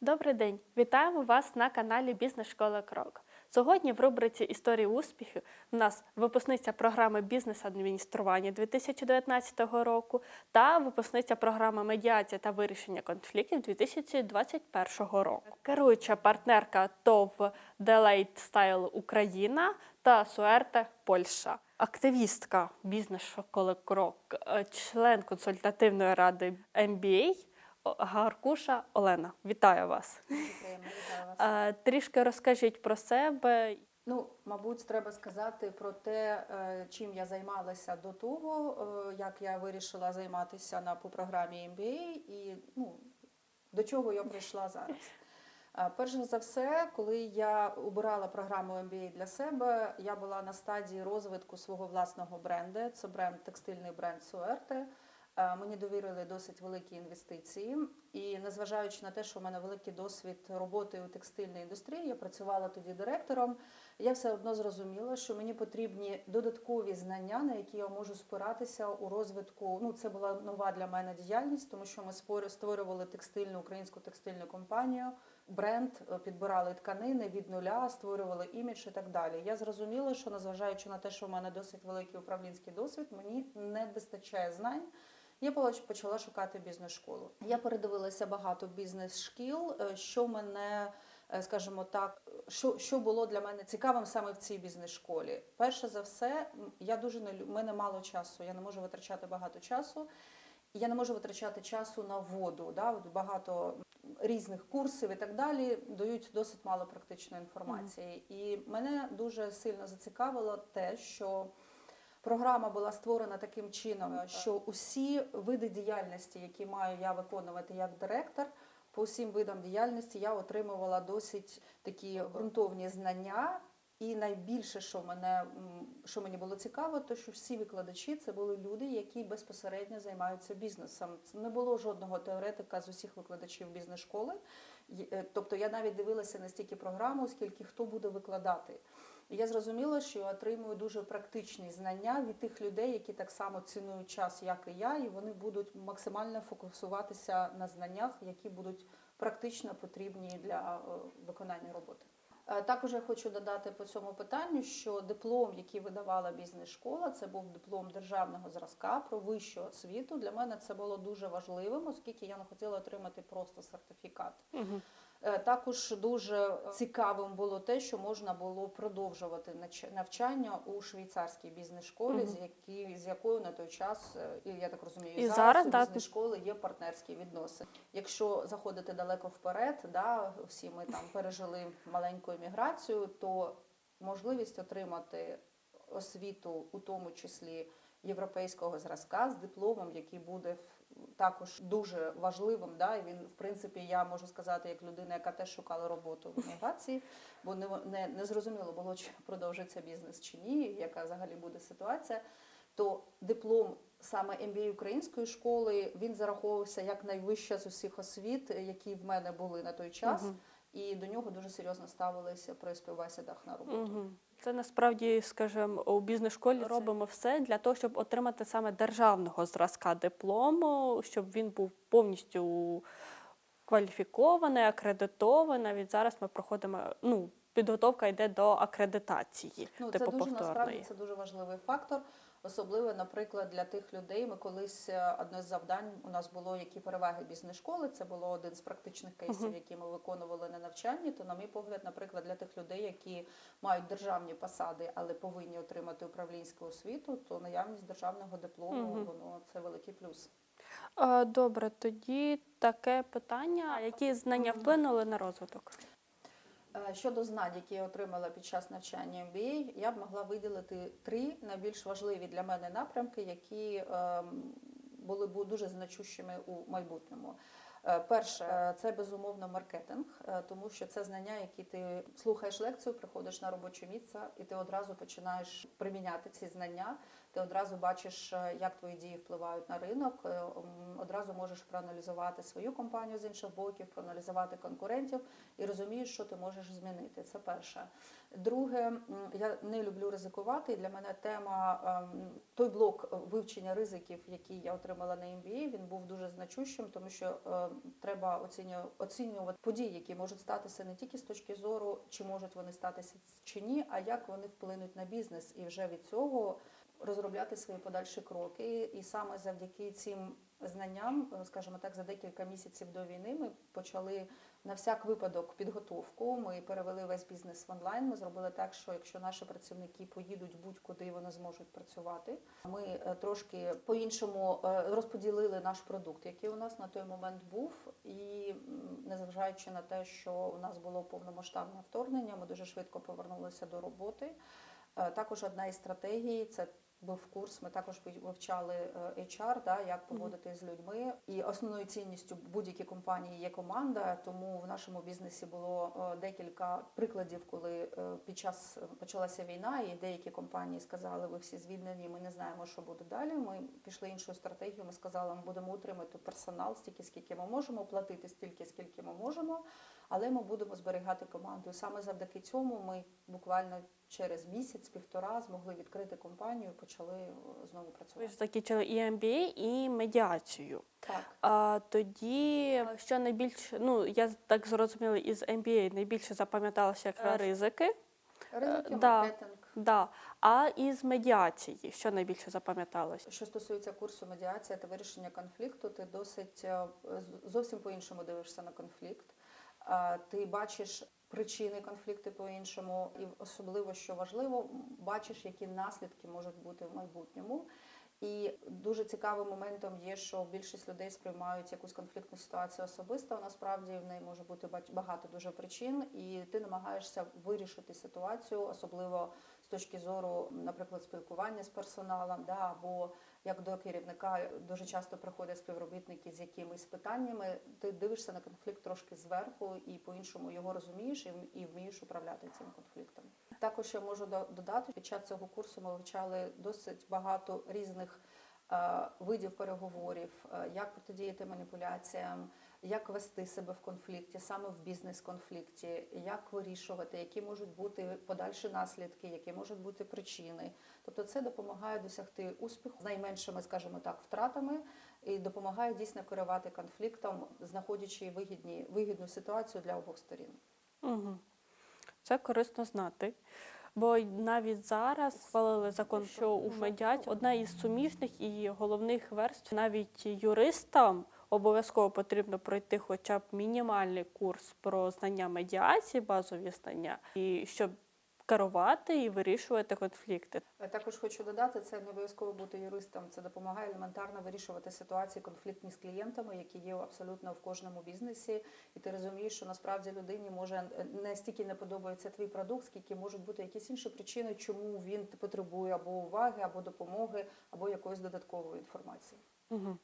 Добрий день! Вітаємо вас на каналі Бізнес Школа Крок. Сьогодні в рубриці Історії успіху в нас випускниця програми бізнес-адміністрування 2019 року та випускниця програми медіація та вирішення конфліктів 2021 року. Керуюча партнерка ТОВ Delayed Style Україна та Суерте Польща. Активістка бізнес-школи Крок, е, член консультативної ради MBA О- Гаркуша Олена. Вітаю вас. Вітаю вас. Трішки розкажіть про себе. Ну, мабуть, треба сказати про те, е, чим я займалася до того, е, як я вирішила займатися на по програмі MBA і ну, до чого я прийшла зараз. Перш за все, коли я обирала програму MBA для себе, я була на стадії розвитку свого власного бренду. Це бренд, текстильний бренд Суерте. Е, Мені довірили досить великі інвестиції, і незважаючи на те, що в мене великий досвід роботи у текстильній індустрії, я працювала тоді директором. Я все одно зрозуміла, що мені потрібні додаткові знання, на які я можу спиратися у розвитку. Ну, це була нова для мене діяльність, тому що ми створювали текстильну українську текстильну компанію, бренд, е, підбирали тканини від нуля, створювали імідж і так далі. Я зрозуміла, що незважаючи на те, що в мене досить великий управлінський досвід, мені не вистачає знань. Я почала шукати бізнес-школу. Я передивилася багато бізнес-шкіл, е, що мене, е, скажімо так, що, що було для мене цікавим саме в цій бізнес-школі. Перше за все, я дуже не в мене мало часу, я не можу витрачати багато часу. Я не можу витрачати часу на воду. Да? От багато різних курсів і так далі дають досить мало практичної інформації. І мене дуже сильно зацікавило те, що Програма була створена таким чином, що усі види діяльності, які маю я виконувати як директор, по всім видам діяльності я отримувала досить такі ґрунтовні знання. І найбільше, що мене що мені було цікаво, то що всі викладачі це були люди, які безпосередньо займаються бізнесом. Не було жодного теоретика з усіх викладачів бізнес-школи. Е, Тобто я навіть дивилася не стільки програму, скільки хто буде викладати. Я зрозуміла, що я отримую дуже практичні знання від тих людей, які так само цінують час, як і я, і вони будуть максимально фокусуватися на знаннях, які будуть практично потрібні для е, виконання роботи. Е, Також я хочу додати по цьому питанню, що диплом, який видавала бізнес-школа, це був диплом державного зразка про вищу освіту. Для мене це було дуже важливим, оскільки я не хотіла отримати просто сертифікат. Угу. Е, Також дуже цікавим було те, що можна було продовжувати навчання у швейцарській бізнес-школі, з, які, з якою на той час, е, і я так розумію, І зараз, зараз у бізнес-школи є партнерські відносини. Якщо заходити далеко вперед, да, всі ми там пережили маленьку еміграцію, то можливість отримати освіту, у тому числі європейського зразка, з дипломом, який буде в- також дуже важливим. Да? І він, в принципі, я можу сказати, як людина, яка теж шукала роботу в еміграції, бо не, не, не зрозуміло було, чи продовжиться бізнес чи ні, яка взагалі буде ситуація. То диплом саме MBA української школи він зараховувався як найвища з усіх освіт, які в мене були на той час, Мгм. і до нього дуже серйозно ставилися при співбесідах на роботу. Угу. Це насправді, скажімо, у бізнес-школі робимо все для того, щоб отримати саме державного зразка диплому, щоб він був повністю кваліфікований, акредитований. Навіть зараз ми проходимо. Ну, підготовка йде до акредитації, Ну, це дуже, дуже насправді це дуже важливий фактор. Особливо, наприклад, для тих людей. Ми колись е, одне з завдань у нас було які переваги бізнес-школи. Це було один з практичних кейсів, які ми виконували на навчанні. То, на мій погляд, наприклад, для тих людей, які мають державні посади, але повинні отримати управлінську освіту, то наявність державного диплому Мгм. воно це великий плюс. Добре, тоді таке питання: які знання вплинули на розвиток? Е, Щодо знань, які я отримала під час навчання MBA, я б могла виділити три найбільш важливі для мене напрямки, які ем, були б дуже значущими у майбутньому. Е, Перше, е, це безумовно маркетинг, тому що це знання, які ти слухаєш лекцію, приходиш на робоче місце, і ти одразу починаєш приміняти ці знання. Ти одразу бачиш, е, як твої дії впливають на ринок. е, Одразу можеш проаналізувати свою компанію з інших боків, проаналізувати конкурентів і розумієш, що ти можеш змінити. Це перше. Друге, я не люблю ризикувати. І для мене тема ем, той блок вивчення ризиків, який я отримала на MBA, він був дуже значущим, тому що е, треба оцінювати, оцінювати події, які можуть статися не тільки з точки зору, чи можуть вони статися чи ні, а як вони вплинуть на бізнес, і вже від цього розробляти свої подальші кроки. І саме завдяки цим знанням, е, скажімо так, за декілька місяців до війни ми почали на всяк випадок підготовку. Ми перевели весь бізнес в онлайн. Ми зробили так, що якщо наші працівники поїдуть будь-куди, вони зможуть працювати. Ми е, трошки по-іншому е, розподілили наш продукт, який у нас на той момент був, і незважаючи на те, що у нас було повномасштабне вторгнення, ми дуже швидко повернулися до роботи. Е, Також одна із стратегій це був курс. Ми також ви- вивчали е, HR, да, як поводити з людьми. І основною цінністю будь-якій компанії є команда. Тому в нашому бізнесі було е, декілька прикладів, коли під час почалася війна, і деякі компанії сказали, ви всі звільнені, ми не знаємо, що буде далі. Ми пішли іншою стратегією. Ми сказали, ми будемо утримати персонал стільки, скільки ми можемо, платити стільки, скільки ми можемо. Але ми будемо зберігати команду. Саме завдяки цьому ми буквально через місяць-півтора змогли відкрити компанію, і почали е, знову Ви працювати. ж закінчили і MBA, і медіацію. Так. А тоді, що найбільше, ну я так зрозуміла, із MBA найбільше запам'яталося як Е, ризики. Ризики, да. маркетинг. Да. А із медіації, що найбільше запам'яталося? Що стосується курсу медіація та вирішення конфлікту, ти досить е, зовсім по-іншому дивишся на конфлікт. Ти бачиш причини конфлікту по-іншому, і особливо, що важливо, бачиш, які наслідки можуть бути в майбутньому. І дуже цікавим моментом є, що більшість людей сприймають якусь конфліктну ситуацію особисто. Насправді в неї може бути багато дуже причин, і ти намагаєшся вирішити ситуацію, особливо з точки зору, наприклад, спілкування з персоналом, да, або як до керівника дуже часто приходять співробітники з якимись питаннями. Ти дивишся на конфлікт трошки зверху і по-іншому його розумієш і, вмієш управляти цим конфліктом. Також я можу до- додати, під час цього курсу ми вивчали досить багато різних е, видів переговорів, е, як протидіяти маніпуляціям, як вести себе в конфлікті, саме в бізнес-конфлікті, як вирішувати, які можуть бути подальші наслідки, які можуть бути причини. Тобто це допомагає досягти успіху з найменшими, скажімо так, втратами і допомагає дійсно керувати конфліктом, знаходячи вигідні, вигідну ситуацію для обох сторін. Угу. Це корисно знати. Бо навіть зараз схвалили закон, що у медіації одна із суміжних і головних верств навіть юристам обов'язково потрібно пройти хоча б мінімальний курс про знання медіації, базові знання, і щоб керувати і вирішувати конфлікти. Е, Також хочу додати, це не обов'язково бути юристом. Це допомагає елементарно вирішувати ситуації конфліктні з клієнтами, які є абсолютно в кожному бізнесі. І ти розумієш, що насправді людині може не стільки не подобається твій продукт, скільки можуть бути якісь інші причини, чому він потребує або уваги, або допомоги, або якоїсь додаткової інформації. Угу.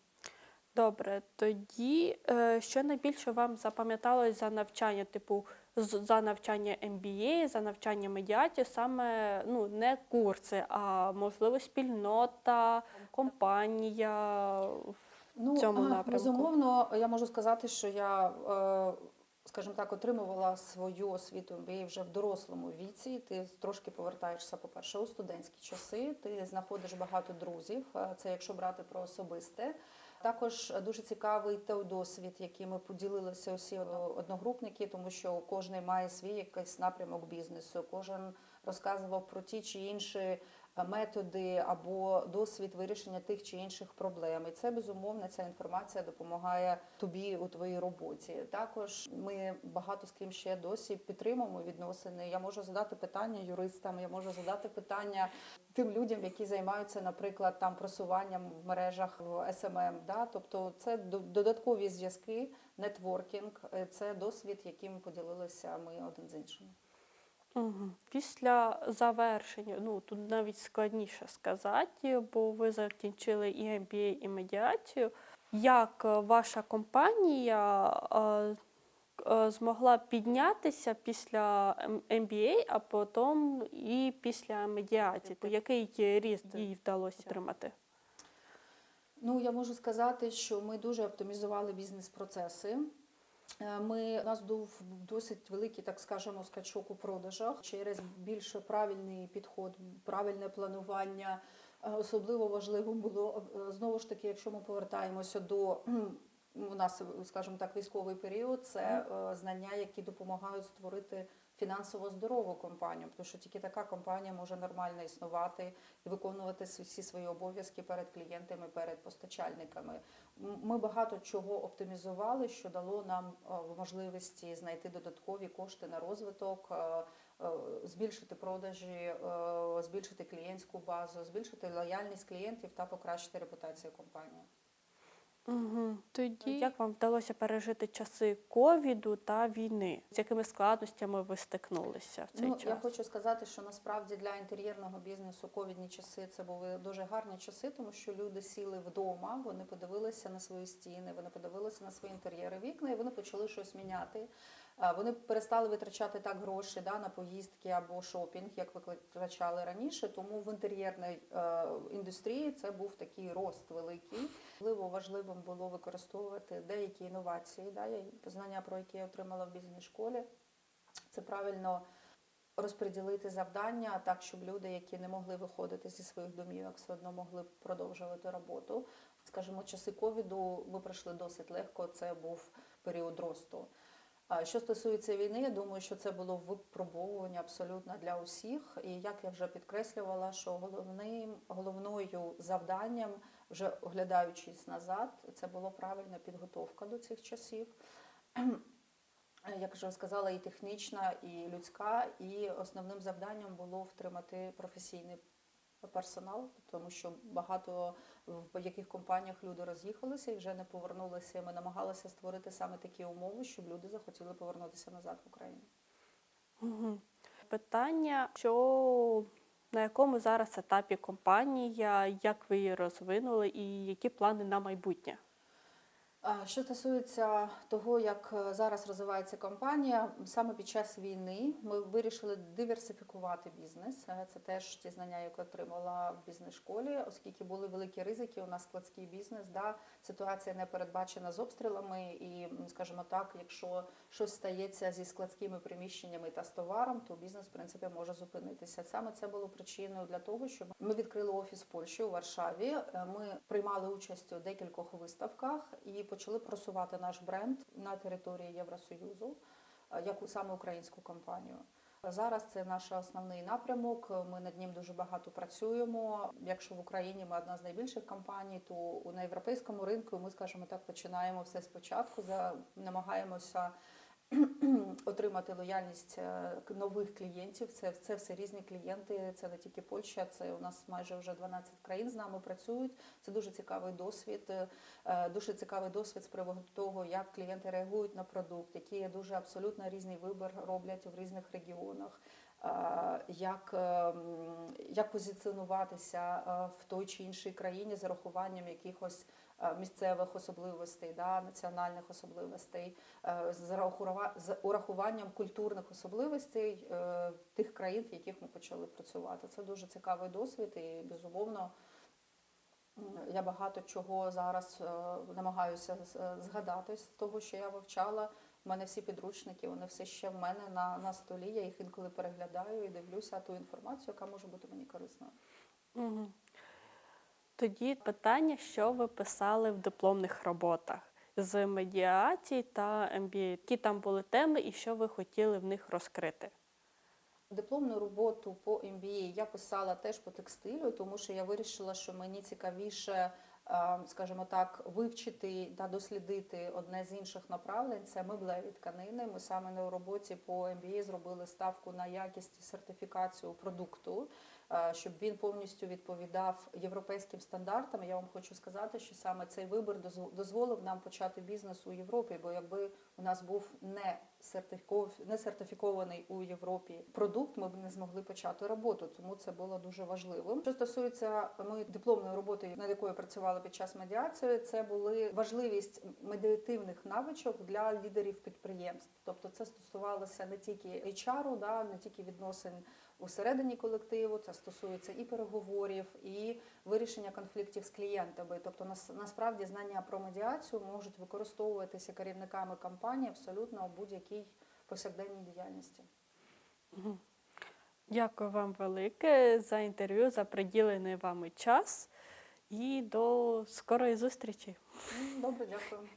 Добре, тоді е, що найбільше вам запам'яталось за навчання, типу за навчання MBA, за навчання медіації, саме ну не курси, а можливо спільнота, компанія в Ну, цьому напрямку? безумовно, я можу сказати, що я, е, скажімо так, отримувала свою освіту MBA вже в дорослому віці. Ти трошки повертаєшся, по-перше, у студентські часи. Ти знаходиш багато друзів. е, Це якщо брати про особисте. Також дуже цікавий той досвід, який ми поділилися усі одногрупники, тому що кожен має свій якийсь напрямок бізнесу. Кожен розказував про ті чи інші методи або досвід вирішення тих чи інших проблем. І це безумовно ця інформація допомагає тобі у твоїй роботі. Також ми багато з ким ще досі підтримуємо відносини. Я можу задати питання юристам, я можу задати питання тим людям, які займаються, наприклад, там просуванням в мережах в SMM. Да? Тобто це до- додаткові зв'язки, нетворкінг, е, це досвід, яким поділилися ми один з іншим. Угу. Після завершення, ну тут навіть складніше сказати, бо ви закінчили і MBA, і медіацію. Як е, ваша компанія е, е, змогла піднятися після MBA, а потім і після медіації? То який ріст їй вдалося отримати? Ну, я можу сказати, що ми дуже оптимізували бізнес-процеси. Е, Ми, у нас був досить великий, так скажемо, скачок у продажах через більш правильний підход, правильне планування. Е, Особливо важливо було е, знову ж таки, якщо ми повертаємося до у нас, скажімо так, військовий період, це знання, які допомагають створити фінансово здорову компанію, тому що тільки така компанія може нормально існувати і виконувати всі- свої обов'язки перед клієнтами, перед постачальниками. Ми багато чого оптимізували, що дало нам е, можливості знайти додаткові кошти на розвиток, е, е, збільшити продажі, збільшити клієнтську базу, збільшити лояльність клієнтів та покращити репутацію компанії. Угу. Тоді як вам вдалося пережити часи ковіду та війни? З якими складностями ви стикнулися в цей ну, час? Я хочу сказати, що насправді для інтер'єрного бізнесу ковідні часи це були дуже гарні часи, тому що люди сіли вдома, вони подивилися на свої стіни, вони подивилися на свої інтер'єри вікна, і вони почали щось міняти. Вони перестали витрачати так гроші да, на поїздки або шопінг, як витрачали раніше. Тому в інтер'єрній е, індустрії це був такий рост великий. Важливо важливим було використовувати деякі інновації, да, знання, про які я отримала в бізнес-школі. Це правильно розподілити завдання так, щоб люди, які не могли виходити зі своїх домівок, все одно могли продовжувати роботу. Скажімо, часи ковіду ми пройшли досить легко. Це був період росту. Що стосується війни, я думаю, що це було випробовування абсолютно для усіх. І як я вже підкреслювала, що головним головною завданням, вже оглядаючись назад, це була правильна підготовка до цих часів. Як вже сказала, і технічна, і людська, і основним завданням було втримати професійний персонал, тому що багато в яких компаніях люди роз'їхалися і вже не повернулися. Ми намагалися створити саме такі умови, щоб люди захотіли повернутися назад в Україну. Угу. Питання, що на якому зараз етапі компанія, як ви її розвинули і які плани на майбутнє? Що стосується того, як е, зараз розвивається компанія, саме під час війни ми вирішили диверсифікувати бізнес. Е, Це теж ті знання, які отримала в бізнес-школі, оскільки були великі ризики. У нас складський бізнес, да, ситуація не передбачена з обстрілами, і, скажімо так, якщо щось стається зі складськими приміщеннями та з товаром, то бізнес в принципі може зупинитися. Саме це було причиною для того, щоб ми відкрили офіс в Польщі у Варшаві. Е, Ми приймали участь у декількох виставках і почали просувати наш бренд на території Євросоюзу, е, як у- саме українську компанію. Зараз це наш основний напрямок. Ми над ним дуже багато працюємо. Якщо в Україні ми одна з найбільших компаній, то на європейському ринку ми, скажімо так, починаємо все спочатку. Намагаємося отримати лояльність е, нових клієнтів. Це, це все різні клієнти. Це не тільки Польща, це у нас майже вже 12 країн з нами працюють. Це дуже цікавий досвід. е, Дуже цікавий досвід з приводу того, як клієнти реагують на продукт, які дуже абсолютно різний вибір роблять в різних регіонах. е, Як, е, як позиціонуватися е, в той чи іншій країні з урахуванням якихось е, місцевих особливостей, да, національних особливостей, е, з урахуванням культурних особливостей е, тих країн, в яких ми почали працювати. Це дуже цікавий досвід і безумовно. Я багато чого зараз е, намагаюся е, згадати з того, що я вивчала. У мене всі підручники, вони все ще в мене на, на столі. Я їх інколи переглядаю і дивлюся ту інформацію, яка може бути мені корисною. Угу. Тоді питання, що ви писали в дипломних роботах з медіації та MBA? Які там були теми і що ви хотіли в них розкрити? Дипломну роботу по MBA я писала теж по текстилю, тому що я вирішила, що мені цікавіше, скажімо так, вивчити та дослідити одне з інших направлень це меблеві тканини. Ми саме на роботі по MBA зробили ставку на якість і сертифікацію продукту, е, щоб він повністю відповідав європейським стандартам. Я вам хочу сказати, що саме цей вибір дозв- дозволив нам почати бізнес у Європі, бо якби у нас був не не сертифікований у Європі продукт, ми б не змогли почати роботу. Тому це було дуже важливим. Що стосується моєї дипломної роботи, над якою працювала під час медіації, це були важливість медіативних навичок для лідерів підприємств. Тобто це стосувалося не тільки HR, да, не тільки відносин усередині колективу, це стосується і переговорів, і вирішення конфліктів з клієнтами. Тобто, нас, насправді знання про медіацію можуть використовуватися керівниками компанії абсолютно у будь-якій повсякденній діяльності. Дякую вам велике за інтерв'ю, за приділений вами час і до скорої зустрічі. Добре, дякую.